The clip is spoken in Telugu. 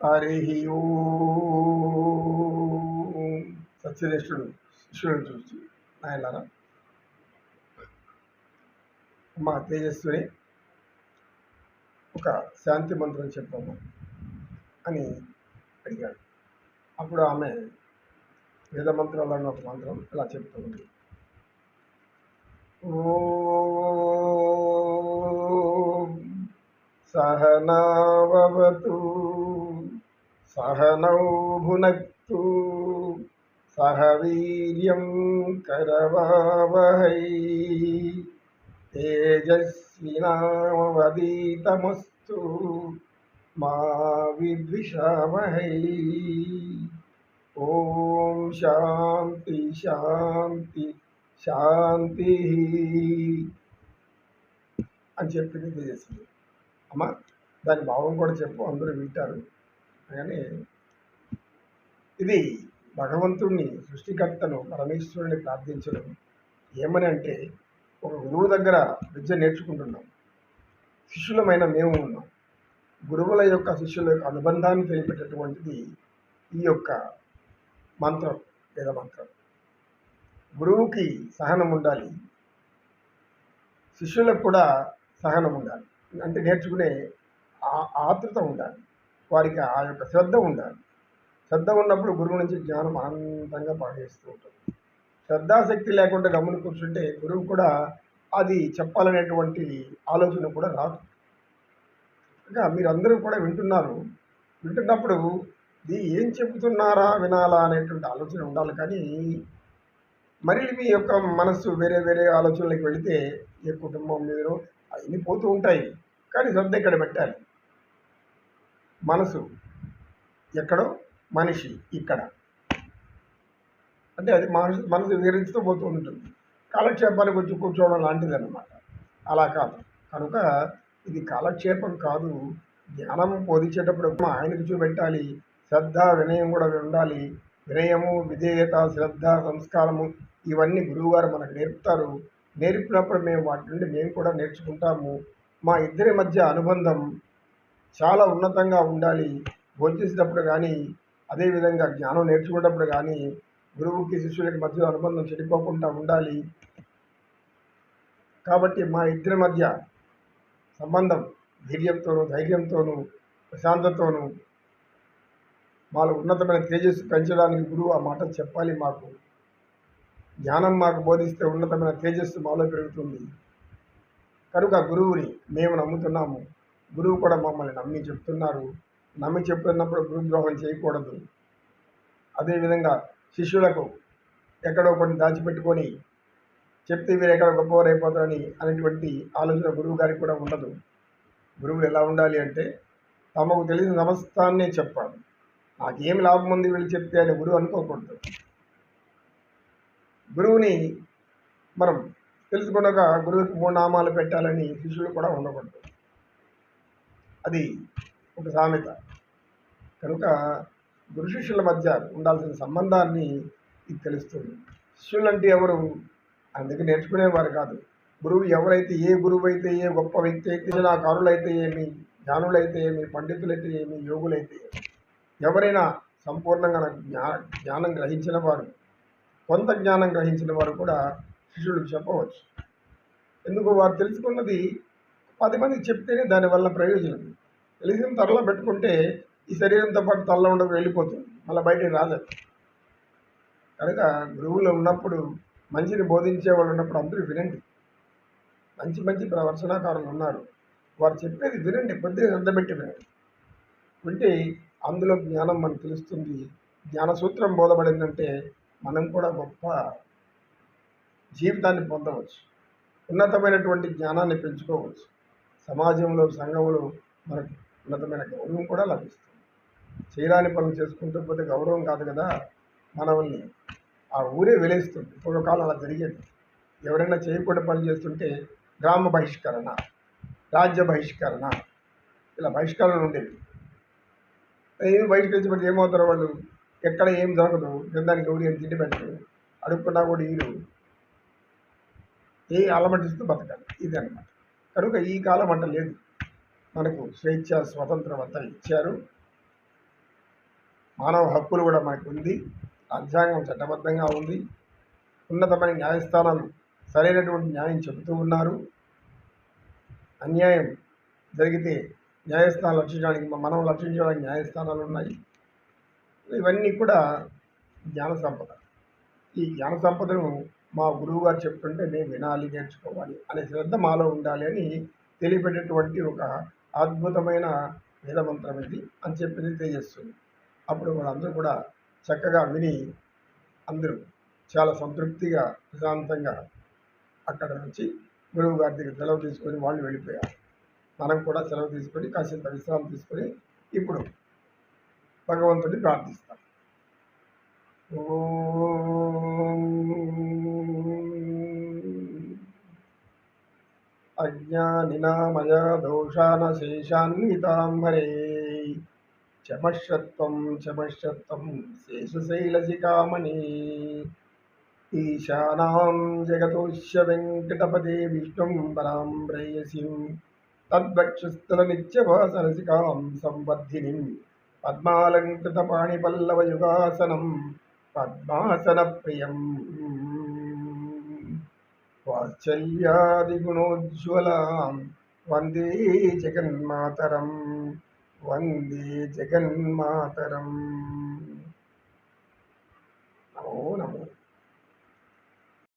హరి ఓ. సత్యనిష్ఠుడు శిష్యుడిని చూసి నాయనారా అమ్మ తేజస్విని ఒక శాంతి మంత్రం చెప్పాము అని అడిగాడు. అప్పుడు ఆమె వేద మంత్రాలను ఒక మంత్రం ఇలా చెప్తుంది ఓ సహనావతు సహనౌ భునక్తు సహ వీర్యం కరవావహై. తేజస్వినావదీతమస్తు మా విద్విషావహై ఓం శాంతి శాంతి శాంతి. అని చెప్పింది తెలియజేసింది. అమ్మ దాని భావం కూడా చెప్పు అందరూ వింటారు. కానీ ఇది భగవంతుడిని సృష్టికర్తను పరమేశ్వరుని ప్రార్థించడం ఏమని అంటే ఒక గురువు దగ్గర విద్య నేర్చుకుంటున్నాం. శిష్యులమైన మేము ఉన్నాం. గురువుల యొక్క శిష్యుల యొక్క అనుబంధాన్ని తెలిపేటటువంటిది ఈ యొక్క మంత్రం వేద మంత్రం. గురువుకి సహనం ఉండాలి. శిష్యులకు కూడా సహనం ఉండాలి. అంటే నేర్చుకునే ఆ- ఆతృత ఉండాలి. వారికి ఆ యొక్క శ్రద్ధ ఉండాలి. శ్రద్ధ ఉన్నప్పుడు గురువు నుంచి జ్ఞానం అనంతంగా పాటిస్తూ ఉంటుంది శ్రద్ధాశక్తి లేకుండా గమని కూర్చుంటే గురువు కూడా అది చెప్పాలనేటువంటి ఆలోచన కూడా రాదు. ఇంకా మీరందరూ కూడా వింటున్నారు. వింటున్నప్పుడు ఇది ఏం చెబుతున్నారా వినాలా అనేటువంటి ఆలోచన ఉండాలి. కానీ మరి మీ యొక్క మనస్సు వేరే వేరే ఆలోచనలకు వెళితే ఏ కుటుంబం మీరు అవన్నీ పోతూ ఉంటాయి. కానీ శ్రద్ధ ఇక్కడ పెట్టాలి. మనసు ఎక్కడో మనిషి ఇక్కడ. అంటే అది మనసు మనసు వివరించుతూ పోతూ ఉంటుంది. కాలక్షేపానికి వచ్చి కూర్చోవడం లాంటిది అన్నమాట అలా కాదు. కనుక ఇది కాలక్షేపం కాదు. జ్ఞానం బోధించేటప్పుడు ఆయనకు చూపెట్టాలి. శ్రద్ధ వినయం కూడా ఉండాలి. వినయము విధేయత శ్రద్ధ సంస్కారము ఇవన్నీ గురువుగారు మనకు నేర్పుతారు. నేర్పినప్పుడు మేము వాటి నుండి మేము కూడా నేర్చుకుంటాము. మా ఇద్దరి మధ్య అనుబంధం చాలా ఉన్నతంగా ఉండాలి. భోజించేటప్పుడు కానీ అదేవిధంగా జ్ఞానం నేర్చుకునేటప్పుడు కానీ గురువుకి శిష్యులకి మధ్య అనుబంధం చెడిపోకుండా ఉండాలి. కాబట్టి మా ఇద్దరి మధ్య సంబంధం ధైర్యంతోనూ ధైర్యంతోనూ ప్రశాంతతోనూ మాలో ఉన్నతమైన తేజస్సు పెంచడానికి గురువు ఆ మాట చెప్పాలి మాకు. జ్ఞానం మాకు బోధిస్తే ఉన్నతమైన తేజస్సు మాలో పెరుగుతుంది. కనుక గురువుని మేము నమ్ముతున్నాము. గురువు కూడా మమ్మల్ని నమ్మి చెప్తున్నారు. నమ్మి చెప్తున్నప్పుడు గురుద్రోహం చేయకూడదు. అదేవిధంగా శిష్యులకు ఎక్కడో కొన్ని దాచిపెట్టుకొని చెప్తే వీరు ఎక్కడ గొప్పవారైపోతారని అనేటువంటి ఆలోచన గురువు గారికి కూడా ఉండదు. గురువులు ఎలా ఉండాలి అంటే తమకు తెలిసిన సమస్తాన్నే చెప్పాలి. నాకేం లాభం ఉంది వీళ్ళు చెప్తే అని గురువు అనుకోకూడదు. గురువుని మనం తెలుసుకున్నాక గురువుకి మూడు నామాలు పెట్టాలని శిష్యులు కూడా ఉండకూడదు. అది ఒక సామెత. కనుక గురు శిష్యుల మధ్య ఉండాల్సిన సంబంధాన్ని ఇది తెలుస్తుంది. శిష్యులు అంటే ఎవరు? అందుకే నేర్చుకునేవారు కాదు. గురువు ఎవరైతే ఏ గురువు అయితే ఏ గొప్ప వ్యక్తి అయితే కారులైతే ఏమి జ్ఞానులైతే ఏమి పండితులైతే ఏమి యోగులైతే ఏమి ఎవరైనా సంపూర్ణంగా నాకు జ్ఞా జ్ఞానం గ్రహించిన వారు కొంత జ్ఞానం గ్రహించిన వారు కూడా శిష్యుడికి చెప్పవచ్చు. ఎందుకు వారు తెలుసుకున్నది? పది మందికి చెప్తేనే దానివల్ల ప్రయోజనం. తెలిసిన తరలో పెట్టుకుంటే ఈ శరీరంతో పాటు తలలో ఉండకు వెళ్ళిపోతుంది. మళ్ళీ బయటికి రాదు. కనుక గురువులు ఉన్నప్పుడు మంచిని బోధించే వాళ్ళు ఉన్నప్పుడు అందరూ వినండి. మంచి మంచి ప్రవర్శనాకారులు ఉన్నారు. వారు చెప్పేది వినండి కొద్దిగా శ్రద్ధ పెట్టి వినండి. వింటే అందులో జ్ఞానం మనకు తెలుస్తుంది. జ్ఞానసూత్రం బోధపడిందంటే మనం కూడా గొప్ప జీవితాన్ని పొందవచ్చు. ఉన్నతమైనటువంటి జ్ఞానాన్ని పెంచుకోవచ్చు. సమాజంలో సంఘంలో మనకు ఉన్నతమైన గౌరవం కూడా లభిస్తుంది. చేయరాని పనులు చేసుకుంటూ పోతే గౌరవం కాదు కదా? మనల్ని ఆ ఊరే వెలేస్తుంది. పూర్వకాలం అలా జరిగేది. ఎవరైనా చేయకుండా పనులు చేస్తుంటే గ్రామ బహిష్కరణ రాజ్య బహిష్కరణ ఇలా బహిష్కరణ ఉండేవి. ఏమి బహిష్కరించబట్టి ఏమవుతారు వాళ్ళు? ఎక్కడ ఏం దొరకదు తినడానికి ఎవరు ఏం తిండి పెట్టరు. అడుక్కున్నా కూడా వీరు ఏ అలమటిస్తూ బతకాలి ఇది అన్నమాట కనుక ఈ కాలం అంట లేదు. మనకు స్వేచ్ఛ స్వతంత్రం అంతా ఇచ్చారు. మానవ హక్కులు కూడా మనకు ఉంది. రాజ్యాంగం చట్టబద్ధంగా ఉంది. ఉన్నతమైన న్యాయస్థానాలు సరైనటువంటి న్యాయం చెబుతూ ఉన్నారు. అన్యాయం జరిగితే న్యాయస్థానాలు రక్షించడానికి మనం రక్షించడానికి న్యాయస్థానాలు ఉన్నాయి. ఇవన్నీ కూడా జ్ఞాన సంపద. ఈ జ్ఞాన సంపదను మా గురువు గారు చెప్తుంటే మేము వినాలి నేర్చుకోవాలి అనే శ్రద్ధ మాలో ఉండాలి అని తెలియపెట్టేటువంటి ఒక అద్భుతమైన వేదమంత్రం ఇది అని చెప్పి తెలియజేస్తుంది. అప్పుడు వాళ్ళందరూ కూడా చక్కగా విని అందరూ చాలా సంతృప్తిగా ప్రశాంతంగా అక్కడ నుంచి గురువు గారి దగ్గర సెలవు తీసుకొని వాళ్ళు వెళ్ళిపోయారు. మనం కూడా సెలవు తీసుకొని కాసింత విశ్రాంతి తీసుకొని ఇప్పుడు భగవంతుడిని ప్రార్థిస్తాం. ఓ అజ్ఞానినామయ దోషానశేషాన్వితాంబరే. చమశ్రత్వం చమశ్రత్వం శేషశైలశిఖామణి ఈశానాం జగతోష్య వెంకటపదే విష్ణుం పరాం ప్రేయసిం తద్వక్షస్థలనిత్యవాసనసికాం సంబద్ధినిం పద్మాలంకృతపాణిపల్లవయుగాసనం పద్మాసనప్రియం. వాత్సల్యాదిగుణోజ్వలాం. వందే జగన్మాతరం. వందే జగన్మాతరం. నమో నమో.